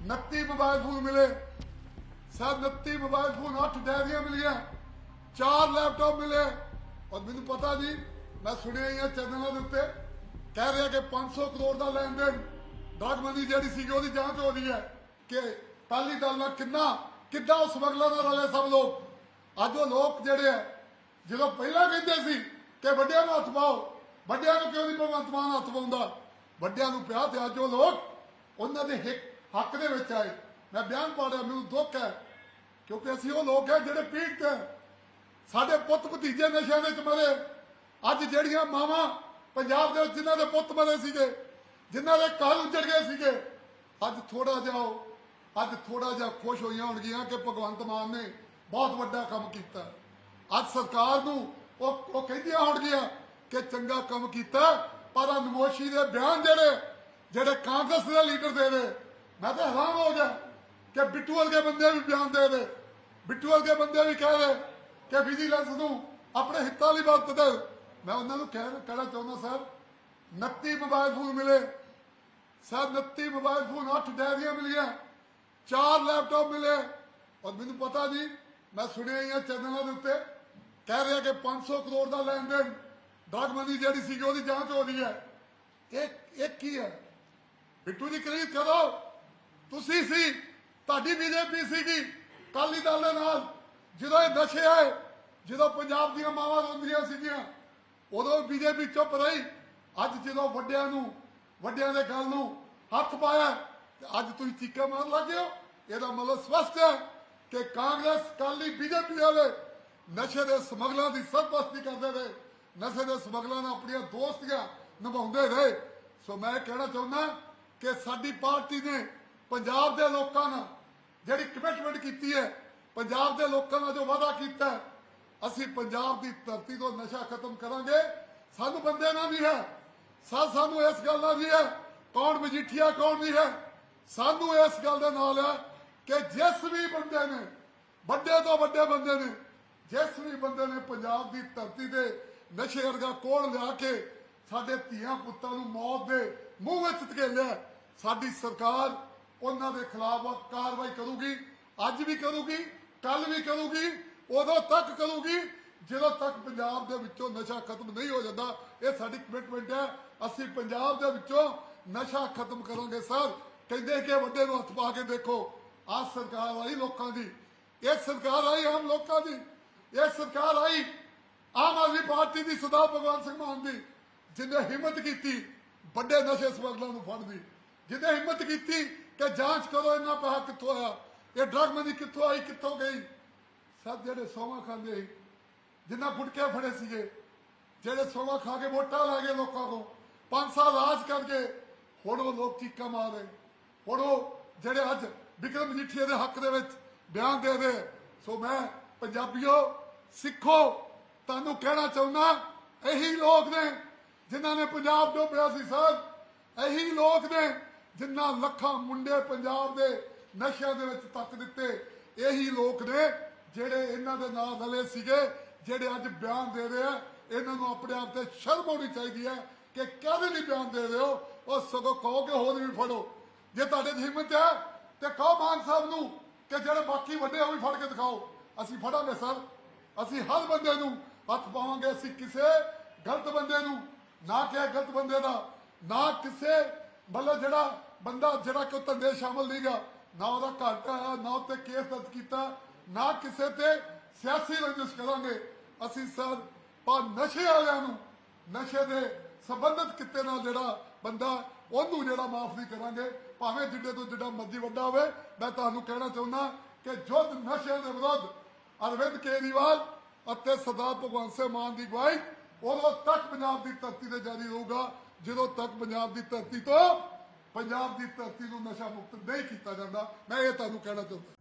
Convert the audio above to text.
29 mobile phone ਮਿਲੇ। Sir 29 mobile phone 8 ਡੈਰੀਆਂ ਮਿਲੀਆਂ, ਚਾਰ ਲੈਪਟਾਪ ਮਿਲੇ। ਔਰ ਮੈਨੂੰ ਪਤਾ ਜੀ, ਮੈਂ ਸੁਣਿਆ ਹੀ ਆ ਚੈਨਲਾਂ ਦੇ ਉੱਤੇ, ਕਹਿ ਰਿਹਾ ਕਿ 500 ਕਰੋੜ ਦਾ ਲੈਣ ਦੇਣ। ਡਰਗ ਮੰਦੀ ਜਿਹੜੀ ਸੀਗੀ, ਉਹਦੀ ਜਾਂਚ ਹੋ ਰਹੀ ਹੈ ਕਿ ਕਾਲੀ ਦਲ ਨਾਲ ਕਿੰਨਾ ਕਿੱਦਾਂ ਉਸ ਸਮਗਲਰ ਨਾਲ ਰਲੇ ਸਭ ਲੋਕ। ਅੱਜ ਉਹ ਲੋਕ ਜਿਹੜੇ ਆ, ਜਦੋਂ ਪਹਿਲਾਂ ਕਹਿੰਦੇ ਸੀ ਕਿ ਵੱਡਿਆਂ ਨੂੰ ਹੱਥ ਪਾਓ, ਵੱਡਿਆਂ ਨੂੰ ਕਿਉਂ ਨਹੀਂ ਭਗਵੰਤ ਮਾਨ ਹੱਥ ਪਾਉਂਦਾ? ਵੱਡਿਆਂ ਨੂੰ ਪਿਆ ਤੇ ਅੱਜ ਉਹ ਲੋਕ, ਉਹਨਾਂ ਦੇ ਹਿੱਕ ਹੱਕ ਦੇ ਵਿੱਚ ਆਏ। ਮੈਂ ਬਿਆਨ ਪਾੜਿਆ ਮੈਨੂੰ ਦੁੱਖ ਹੈ, ਕਿਉਂਕਿ ਅਸੀਂ ਉਹ ਲੋਕ ਹੈ ਜਿਹੜੇ ਪੀੜਤ ਹੈ। ਸਾਡੇ ਪੁੱਤ ਭਤੀਜੇ ਨਸ਼ਿਆਂ ਵਿੱਚ ਮਰੇ। ਅੱਜ ਜਿਹੜੀਆਂ ਮਾਵਾਂ ਪੰਜਾਬ ਦੇ ਵਿੱਚ ਜਿਨ੍ਹਾਂ ਦੇ ਪੁੱਤ ਮਰੇ ਸੀਗੇ, ਜਿਨ੍ਹਾਂ ਦੇ ਘਰ ਉੱਜੜ ਗਏ ਸੀਗੇ, ਅੱਜ ਥੋੜਾ ਜਿਹਾ ਅੱਜ ਥੋੜਾ ਜਿਹਾ ਖੁਸ਼ ਹੋਈਆਂ ਹੋਣਗੀਆਂ ਕਿ ਭਗਵੰਤ ਮਾਨ ਨੇ ਬਹੁਤ ਵੱਡਾ ਕੰਮ ਕੀਤਾ। ਅੱਜ ਸਰਕਾਰ ਨੂੰ ਉਹ ਉਹ ਕਹਿੰਦੀਆਂ ਹੋਣਗੀਆਂ ਕਿ ਚੰਗਾ ਕੰਮ ਕੀਤਾ, ਪਰ ਅਨਮੋਸ਼ੀ ਦੇ ਬਿਆਨ ਜਿਹੜੇ ਜਿਹੜੇ ਕਾਂਗਰਸ ਦੇ ਲੀਡਰ ਦੇ ਰਹੇ ਮੈਂ ਤਾਂ ਹੈਰਾਨ ਹੋ ਗਿਆ ਕਿ ਬਿੱਟੂ ਵਰਗੇ ਬੰਦੇ ਵੀ ਬਿਆਨ ਦੇ ਰਹੇ, ਬਿੱਟੂ ਵਰਗੇ ਬੰਦੇ ਵੀ ਕਹਿ ਰਹੇ ਕਿ ਵਿਜੀਲੈਂਸ ਨੂੰ ਆਪਣੇ ਹਿੱਤਾਂ ਲਈ ਵਰਤਦੇ ਮੈਂ ਉਹਨਾਂ ਨੂੰ ਕਹਿਣਾ ਚਾਹੁੰਦਾ, ਸਰ 29 ਮੋਬਾਈਲ ਫੋਨ ਮਿਲੇ। ਸਰ 29 ਮੋਬਾਈਲ ਫੋਨ 8 ਡੈਰੀਆਂ ਮਿਲੀਆਂ, ਚਾਰ ਲੈਪਟਾਪ ਮਿਲੇ। ਔਰ ਮੈਨੂੰ ਪਤਾ ਜੀ ਮੈਂ ਸੁਣਿਆ ਹੀ ਆ ਚੈਨਲਾਂ ਦੇ ਉੱਤੇ, ਕਹਿ ਰਿਹਾ ਕਿ 500 ਕਰੋੜ ਦਾ ਲੈਣ ਦੇਣ ਡਰਗ ਜਿਹੜੀ ਸੀਗੀ ਉਹਦੀ ਜਾਂਚ ਹੋ ਰਹੀ ਹੈ। ਇਹ ਇਹ ਕੀ ਹੈ? ਬਿੱਟੂ ਦੀ ਕਲੀਅਰ ਕਰੋ। ਤੁਸੀਂ ਸੀ, ਤੁਹਾਡੀ ਬੀਜੇਪੀ ਸੀਗੀ ਕਾਲੀ ਦਲ ਦੇ ਨਾਲ। ਜਦੋਂ ਇਹ ਨਸ਼ੇ ਆਏ, ਜਦੋਂ ਪੰਜਾਬ ਦੀਆਂ ਮਾਵਾਂ ਰੋਂਦੀਆਂ ਸੀਗੀਆਂ, ਉਦੋਂ ਬੀਜੇਪੀ ਚੁੱਪ ਰਹੀ। ਅੱਜ ਜਦੋਂ ਵੱਡਿਆਂ ਨੂੰ, ਵੱਡਿਆਂ ਦੇ ਗੱਲ ਨੂੰ ਹੱਥ ਪਾਇਆ ਅੱਜ ਤੁਸੀਂ ਚੀਕਾਂ ਮਾਰਨ ਲੱਗੇ ਹੋ। ਇਹਦਾ ਮਤਲਬ ਸਪਸ਼ਟ ਹੈ ਕਿ ਕਾਂਗਰਸ ਕਾਲੀ ਬੀਜੇਪੀ ਵਾਲੇ ਨਸ਼ੇ ਦੇ ਸਮਗਲਰਾਂ ਦੀ ਸਰਪ੍ਰਸਤੀ ਕਰਦੇ ਰਹੇ। ਨਸ਼ੇ ਦੇ ਸਮਗਲਰਾਂ ਨਾਲ ਆਪਣੀਆਂ ਦੋਸਤੀਆਂ ਨਿਭਾਉਂਦੇ ਰਹੇ। ਸੋ ਮੈਂ ਕਹਿਣਾ ਚਾਹੁੰਦਾ ਕਿ ਸਾਡੀ ਪਾਰਟੀ ਨੇ ਪੰਜਾਬ ਦੇ ਲੋਕਾਂ ਨਾਲ ਜਿਹੜੀ ਕਮਿਟਮੈਂਟ ਕੀਤੀ ਹੈ, ਪੰਜਾਬ ਦੇ ਲੋਕਾਂ ਨਾਲ ਜੋ ਵਾਅਦਾ ਕੀਤਾ ਅਸੀਂ ਪੰਜਾਬ ਦੀ ਧਰਤੀ ਤੋਂ ਨਸ਼ਾ ਖਤਮ ਕਰਾਂਗੇ। ਸਾਨੂੰ ਬੰਦੇ ਨਾਲ ਵੀ ਹੈ। ਸਾ, ਸਾਨੂੰ ਇਸ ਗੱਲ ਨਾਲ ਵੀ ਹੈ, ਕੌਣ ਮਜੀਠੀਆ, ਕੌਣ ਨਹੀਂ ਹੈ। ਸਾਨੂੰ ਇਸ ਗੱਲ ਦੇ ਨਾਲ ਹੈ ਕਿ ਜਿਸ ਵੀ ਬੰਦੇ ਨੇ, ਵੱਡੇ ਤੋਂ ਵੱਡੇ ਬੰਦੇ ਨੇ, ਜਿਸ ਵੀ ਬੰਦੇ ਨੇ ਪੰਜਾਬ ਦੀ ਧਰਤੀ ਤੇ ਨਸ਼ੇ ਵਰਗਾ ਕੋਲ ਲਿਆ ਕੇ ਸਾਡੇ ਧੀਆਂ ਪੁੱਤਾਂ ਨੂੰ ਮੌਤ ਦੇ ਮੂੰਹ ਵਿੱਚ ਧਕੇਲਿਆ, ਸਾਡੀ ਸਰਕਾਰ ਉਹਨਾਂ ਦੇ ਖਿਲਾਫ ਕਾਰਵਾਈ ਕਰੂਗੀ, ਅੱਜ ਵੀ ਕਰੂਗੀ ਕੱਲ ਵੀ ਕਰੂਗੀ, ਉਦੋਂ ਤੱਕ ਕਰੂਗੀ। ਜਦੋਂ ਤੱਕ ਪੰਜਾਬ ਦੇ ਵਿੱਚੋਂ ਨਸ਼ਾ ਖਤਮ ਨਹੀਂ ਹੋ ਜਾਂਦਾ, ਇਹ ਸਾਡੀ ਕਮਿਟਮੈਂਟ ਹੈ। ਅਸੀਂ ਪੰਜਾਬ ਦੇ ਵਿੱਚੋਂ ਨਸ਼ਾ ਖਤਮ ਕਰਾਂਗੇ, ਸਰ। ਕਹਿੰਦੇ ਕਿ ਵੱਡੇ ਨੂੰ ਹੱਥ ਪਾ ਕੇ ਦੇਖੋ, ਆਹ ਸਰਕਾਰ ਆਈ ਲੋਕਾਂ ਦੀ। ਇਹ ਸਰਕਾਰ ਆਈ ਆਮ ਲੋਕਾਂ ਦੀ। ਇਹ ਸਰਕਾਰ ਆਈ ਆਮ ਆਦਮੀ ਪਾਰਟੀ ਦੀ ਸਰਦਾਰ ਭਗਵੰਤ ਸਿੰਘ ਮਾਨ ਦੀ, ਜਿਹਨੇ ਹਿੰਮਤ ਕੀਤੀ ਵੱਡੇ ਨਸ਼ੇ ਸਮਗਲਰਾਂ ਨੂੰ ਫੜਨ ਦੀ। ਜਿਹਨੇ ਹਿੰਮਤ ਕੀਤੀ ਕਿ ਜਾਂਚ ਕਰੋ ਇਹਨਾਂ ਪੈਸਾ ਕਿੱਥੋਂ ਆਇਆ, ਇਹ ਡਰਗ ਮੰਦੀ ਕਿੱਥੋਂ ਆਈ, ਕਿੱਥੋਂ ਗਈ। ਸਭ ਜਿਹੜੇ ਸੋਮਾ ਖਾਂਦੇ ਜਿੰਨਾ ਗੁਟਕੇ ਫੜੇ ਸੀਗੇ, ਜਿਹੜੇ ਸੋਮਾ ਖਾ ਕੇ ਵੋਟਾਂ ਲੈ ਗਏ ਲੋਕਾਂ ਤੋਂ ਪੰਜ ਸਾਲ ਰਾਜ ਕਰਕੇ ਹੁਣ ਉਹ ਲੋਕ ਚੀਕਾਂ ਮਾਰ ਰਹੇ। ਹੁਣ ਉਹ ਜਿਹੜੇ ਅੱਜ ਵਿਕਰਮ ਮਜੀਠੀਆ ਦੇ ਹੱਕ ਦੇ ਵਿੱਚ ਬਿਆਨ ਦੇ ਰਹੇ, ਸੋ ਮੈਂ ਪੰਜਾਬੀਓ, ਸਿੱਖੋ, ਤੁਹਾਨੂੰ ਕਹਿਣਾ ਚਾਹੁੰਦਾ, ਇਹੀ ਲੋਕ ਨੇ ਜਿਨ੍ਹਾਂ ਨੇ ਪੰਜਾਬ ਡੋਬਿਆ ਸੀ, ਸਰ। ਇਹੀ ਲੋਕ ਨੇ ਜਿੰਨਾ ਲੱਖਾਂ ਮੁੰਡੇ ਪੰਜਾਬ ਦੇ ਨਸ਼ਿਆਂ ਦੇ ਵਿੱਚ ਤੱਕ ਦਿੱਤੇ, ਇਹੀ ਲੋਕ ਨੇ ਜਿਹੜੇ ਇਹਨਾਂ ਦੇ ਨਾਲ ਰਲੇ ਸੀਗੇ, ਜਿਹੜੇ ਅੱਜ ਬਿਆਨ ਦੇ ਰਹੇ ਆ। ਇਹਨਾਂ ਨੂੰ ਆਪਣੇ ਆਪ ਤੇ ਸ਼ਰਮ ਹੋਣੀ ਚਾਹੀਦੀ ਹੈ ਕਿ ਕਾਹਦੇ ਲਈ ਬਿਆਨ ਦੇ ਰਹੇ ਹੋ। ਉਹ ਸਗੋਂ ਕਹੋ ਕਿ ਹੋਰ ਵੀ ਫੜੋ। ਜੇ ਤੁਹਾਡੇ ਦੀ ਹਿੰਮਤ ਹੈ, ਤੇ ਕਹੋ ਮਾਨ ਸਾਹਿਬ ਨੂੰ ਕਿ ਜਿਹੜੇ ਬਾਕੀ ਵੱਡੇ ਉਹ ਵੀ ਫੜ ਕੇ ਦਿਖਾਓ। ਅਸੀਂ ਫੜਾਂਗੇ ਸਰ। ਅਸੀਂ ਹਰ ਬੰਦੇ ਨੂੰ ਹੱਥ ਪਾਵਾਂਗੇ। ਅਸੀਂ ਕਿਸੇ ਗਲਤ ਬੰਦੇ ਨੂੰ ਨਾ ਕਿ ਗਲਤ ਬੰਦੇ ਦਾ, ਨਾ ਕਿਸੇ ਮਤਲਬ ਜਿਹੜਾ ਬੰਦਾ ਜਿਹੜਾ ਕਿ ਧੰਦੇ ਸ਼ਾਮਲ ਨਹੀਂਗਾ ਨਾ ਉਹਦਾ ਘਰ ਆਇਆ, ਨਾ ਉੱਤੇ ਕੇਸ ਦਰਜ ਕੀਤਾ, ਨਾ ਕਿਸੇ ਤੇ ਸਿਆਸੀ ਰੰਜਿਸ਼ ਕਰਾਂਗੇ। ਅਸੀਂ ਸਰ, ਪਰ ਨਸ਼ੇ ਵਾਲਿਆਂ ਨੂੰ, ਨਸ਼ੇ ਦੇ ਸੰਬੰਧਿਤ ਕਿਤੇ ਨਾਲ ਜਿਹੜਾ ਬੰਦਾ, ਉਹਨੂੰ ਜਿਹੜਾ ਮਾਫ ਨਹੀਂ ਕਰਾਂਗੇ, ਭਾਵੇਂ ਜਿੱਡੇ ਤੋਂ ਜਿੱਡਾ ਮਰਜ਼ੀ ਵੱਡਾ ਹੋਵੇ, ਮੈਂ ਤੁਹਾਨੂੰ ਕਹਿਣਾ ਚਾਹੁੰਦਾ ਕਿ ਜੁੱਧ ਨਸ਼ੇ ਦੇ ਵਿਰੁੱਧ ਅਰਵਿੰਦ ਕੇਜਰੀਵਾਲ ਅਤੇ ਸਰਦਾਰ ਭਗਵੰਤ ਸਿੰਘ ਮਾਨ ਦੀ ਅਗਵਾਈ ਉਦੋਂ ਤੱਕ ਪੰਜਾਬ ਦੀ ਧਰਤੀ ਤੇ ਜਾਰੀ ਰਹੂਗਾ। ਜਦੋਂ ਤੱਕ ਪੰਜਾਬ ਦੀ ਧਰਤੀ ਤੋਂ ਪੰਜਾਬ ਦੀ ਧਰਤੀ ਨੂੰ ਨਸ਼ਾ ਮੁਕਤ ਨਹੀਂ ਕੀਤਾ ਜਾਂਦਾ, ਮੈਂ ਇਹ ਤੁਹਾਨੂੰ ਕਹਿਣਾ ਚਾਹੁੰਦਾ।